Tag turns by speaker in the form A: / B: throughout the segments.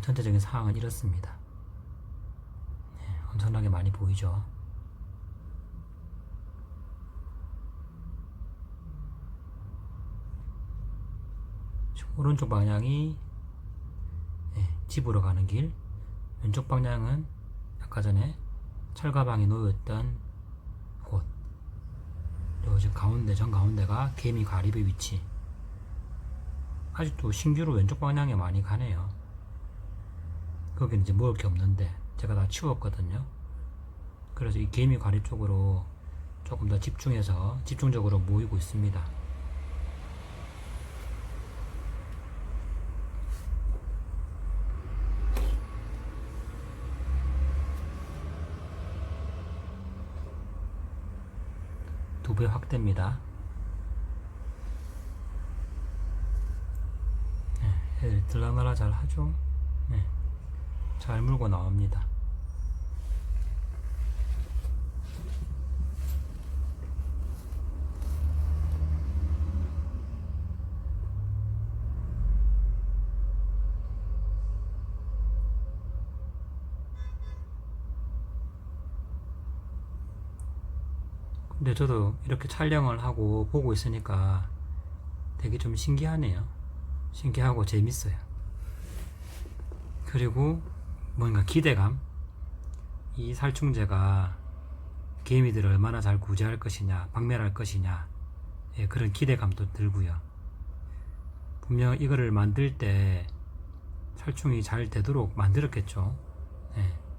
A: 전체적인 상황은 이렇습니다. 네, 엄청나게 많이 보이죠. 오른쪽 방향이 네, 집으로 가는 길, 왼쪽 방향은 아까 전에 철가방에 놓였던 곳. 그리고 지금 가운데 전 가운데가 개미 가립의 위치. 아직도 신규로 왼쪽 방향에 많이 가네요. 거기는 이제 먹을 게 없는데 제가 다 치웠거든요. 그래서 이 개미 가립 쪽으로 조금 더 집중해서 집중적으로 모이고 있습니다. 두 배 확대입니다. 네, 애들 들락날락 잘 하죠. 네, 잘 물고 나옵니다. 근데 저도 이렇게 촬영을 하고 보고 있으니까 되게 좀 신기하네요. 신기하고 재밌어요. 그리고 뭔가 기대감. 이 살충제가 개미들을 얼마나 잘 구제할 것이냐, 박멸할 것이냐, 예, 그런 기대감도 들고요. 분명 이거를 만들 때 살충이 잘 되도록 만들었겠죠. 예.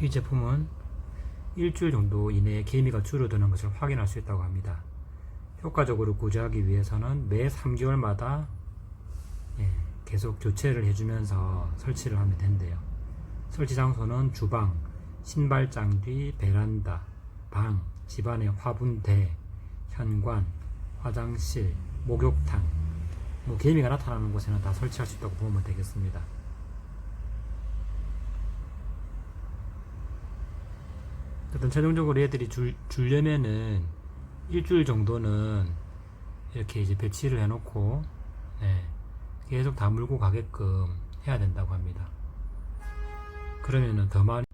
A: 이 제품은 일주일 정도 이내에 개미가 줄어드는 것을 확인할 수 있다고 합니다. 효과적으로 구제하기 위해서는 매 3개월마다 예, 계속 교체를 해주면서 설치를 하면 된대요. 설치 장소는 주방, 신발장 뒤, 베란다, 방, 집안의 화분대, 현관, 화장실, 목욕탕, 뭐 개미가 나타나는 곳에는 다 설치할 수 있다고 보면 되겠습니다. 어떤 최종적으로 얘들이 줄, 줄려면은 일주일 정도는 이렇게 이제 배치를 해놓고 네, 계속 다 물고 가게끔 해야 된다고 합니다. 그러면은 더 많이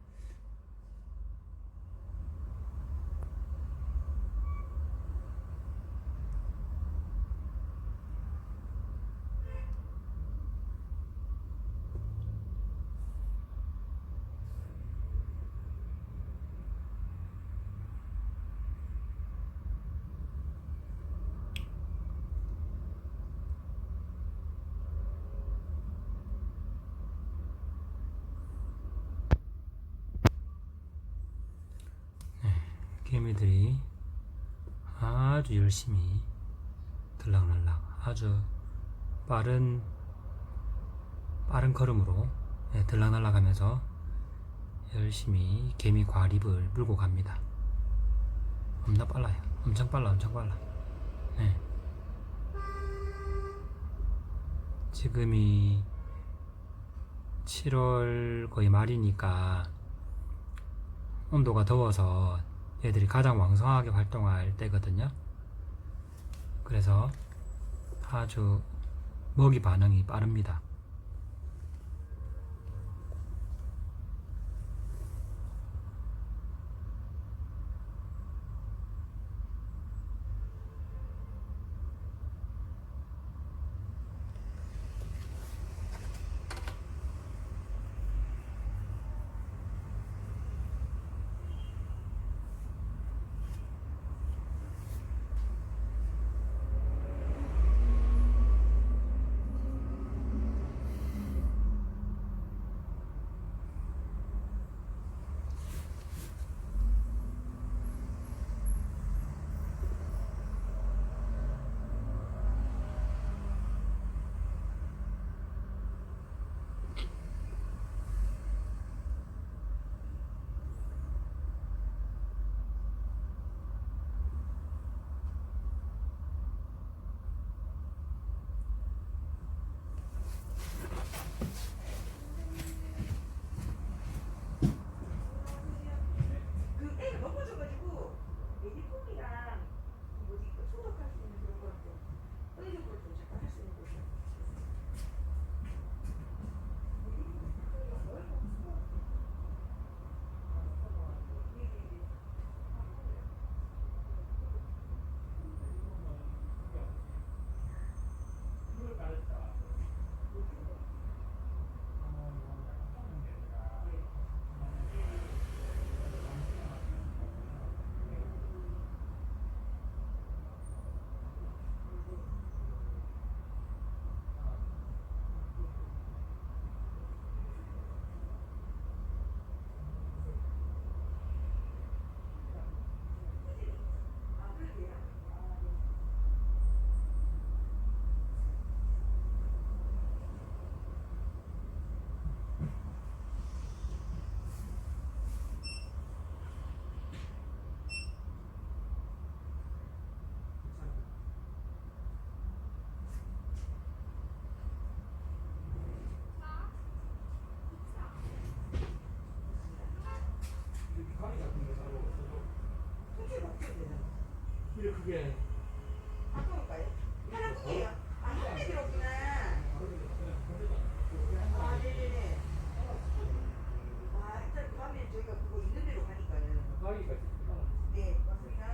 A: 개미들이 아주 열심히 들락날락 아주 빠른 빠른 걸음으로 예, 들락날락 하면서 열심히 개미 과립을 물고 갑니다. 겁나 빨라요. 엄청 빨라, 엄청 빨라. 예. 지금이 7월 거의 말이니까 온도가 더워서 얘들이 가장 왕성하게 활동할 때거든요. 그래서 아주 먹이 반응이 빠릅니다. 이렇게 크게
B: 바꿔볼까요? 파란색이에요. 아, 흰색이 없구나. 아, 네네네. 아, 일단 그 다음에 저희가 그거 있는 데로 가니까요.
A: 가기가
B: 네, 맞습니다.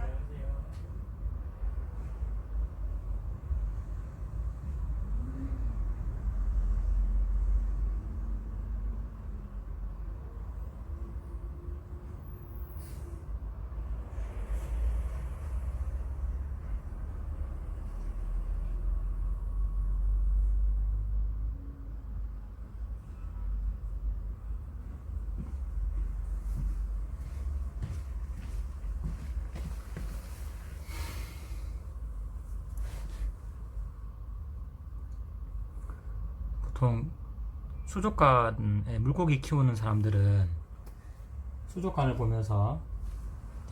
A: 보통 수족관에 물고기 키우는 사람들은 수족관을 보면서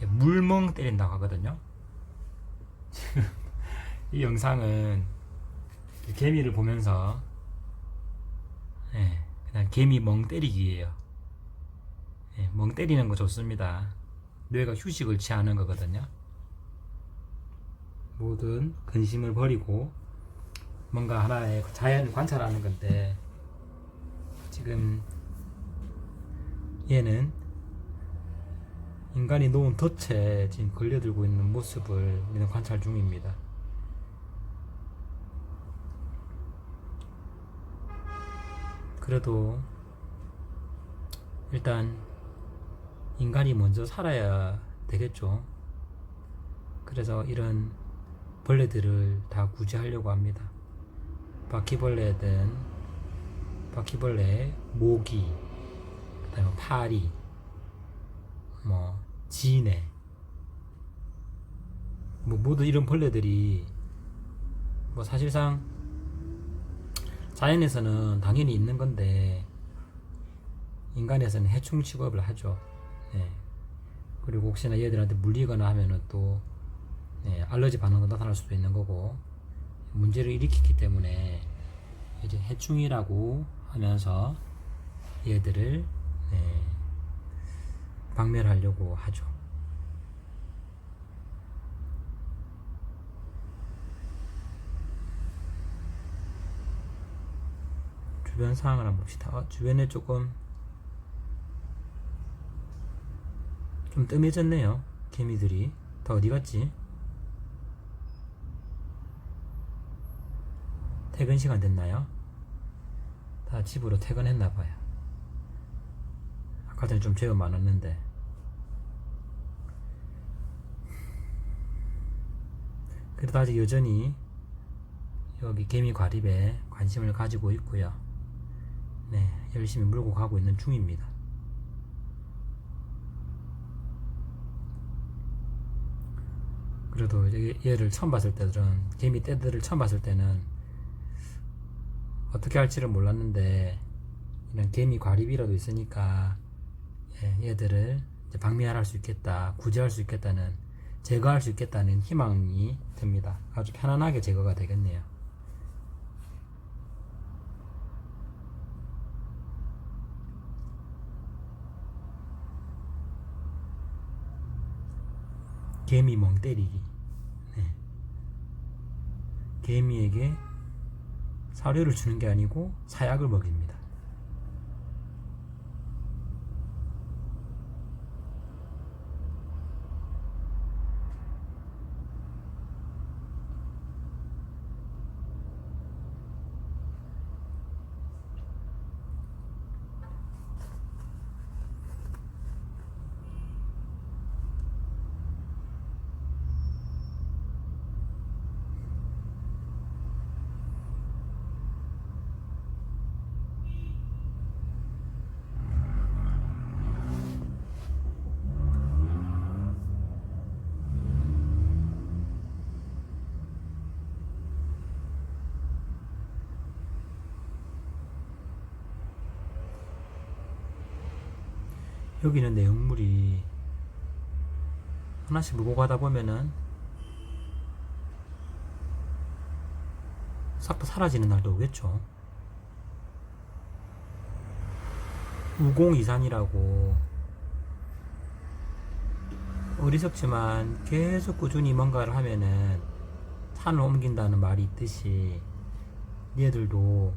A: 물멍 때린다고 하거든요. 지금 이 영상은 개미를 보면서 예, 그냥 개미 멍 때리기예요. 예, 멍 때리는 거 좋습니다. 뇌가 휴식을 취하는 거거든요. 모든 근심을 버리고 뭔가 하나의 자연을 관찰하는 건데 지금 얘는 인간이 놓은 덫에 지금 걸려들고 있는 모습을 우리는 관찰 중입니다. 그래도 일단 인간이 먼저 살아야 되겠죠. 그래서 이런 벌레들을 다 구제하려고 합니다. 바퀴벌레든 바퀴벌레, 모기, 그다음에 파리, 뭐 지네, 뭐 모두 이런 벌레들이 뭐 사실상 자연에서는 당연히 있는 건데 인간에서는 해충 취급을 하죠. 네. 그리고 혹시나 얘들한테 물리거나 하면은 또 네, 알러지 반응도 나타날 수도 있는 거고 문제를 일으키기 때문에 이제 해충이라고 하면서 얘들을 네, 박멸하려고 하죠. 주변 상황을 한번 봅시다. 어, 주변에 조금 좀 뜸해졌네요. 개미들이 다 어디 갔지? 퇴근 시간 됐나요? 다 집으로 퇴근했나 봐요. 아까 전에 좀 제어 많았는데. 그래도 아직 여전히 여기 개미 과립에 관심을 가지고 있고요. 네, 열심히 물고 가고 있는 중입니다. 그래도 얘를 처음 봤을 때들은 개미 떼들을 처음 봤을 때는 어떻게 할지를 몰랐는데 이런 개미 과립이라도 있으니까 예, 얘들을 이제 박멸할 수 있겠다, 구제할 수 있겠다는 제거할 수 있겠다는 희망이 듭니다. 아주 편안하게 제거가 되겠네요. 개미 멍 때리기. 네. 개미에게 사료를 주는 게 아니고 사약을 먹입니다. 여기는 내용물이 하나씩 물고 가다 보면은 싹 다 사라지는 날도 오겠죠. 우공이산이라고 어리석지만 계속 꾸준히 뭔가를 하면은 산을 옮긴다는 말이 있듯이 얘들도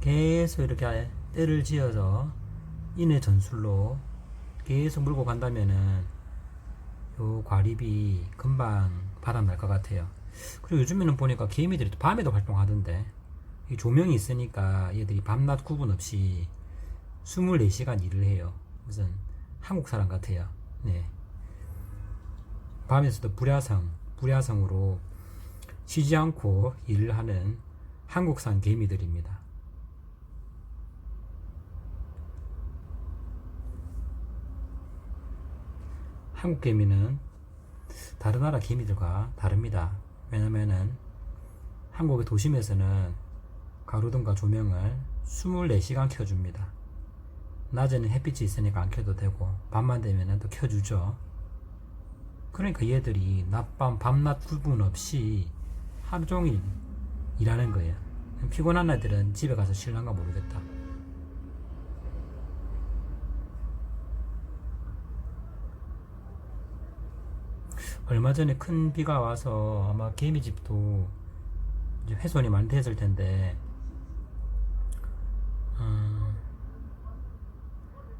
A: 계속 이렇게 때를 지어서 인의 전술로 계속 물고 간다면은 요 과립이 금방 바닥날 것 같아요. 그리고 요즘에는 보니까 개미들이 또 밤에도 활동하던데 이 조명이 있으니까 얘들이 밤낮 구분 없이 24시간 일을 해요. 무슨 한국 사람 같아요. 네. 밤에서도 불야성, 불야성으로 쉬지 않고 일을 하는 한국산 개미들입니다. 한국 개미는 다른 나라 개미들과 다릅니다. 왜냐면은 한국의 도심에서는 가로등과 조명을 24시간 켜줍니다. 낮에는 햇빛이 있으니까 안 켜도 되고 밤만 되면은 또 켜주죠. 그러니까 얘들이 낮밤 밤낮 구분 없이 하루 종일 일하는 거예요. 피곤한 애들은 집에 가서 쉴란가 모르겠다. 얼마 전에 큰 비가 와서 아마 개미집도 이제 훼손이 많이 됐을 텐데, 어,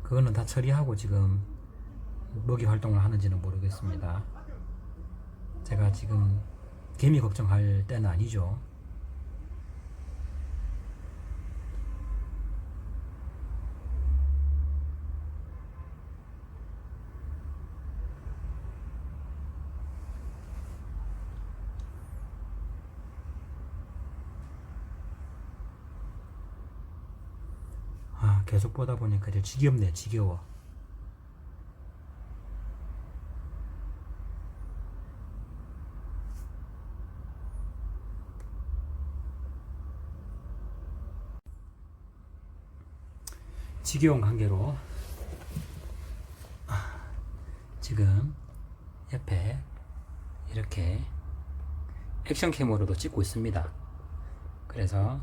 A: 그거는 다 처리하고 지금 먹이 활동을 하는지는 모르겠습니다. 제가 지금 개미 걱정할 때는 아니죠. 아, 계속 보다 보니까 이제 지겹네, 지겨워. 지겨운 관계로 아, 지금 옆에 이렇게 액션 캠으로도 찍고 있습니다. 그래서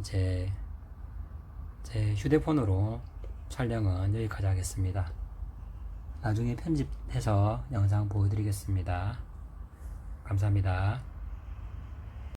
A: 이제 제 휴대폰으로 촬영은 여기까지 하겠습니다. 나중에 편집해서 영상 보여드리겠습니다. 감사합니다.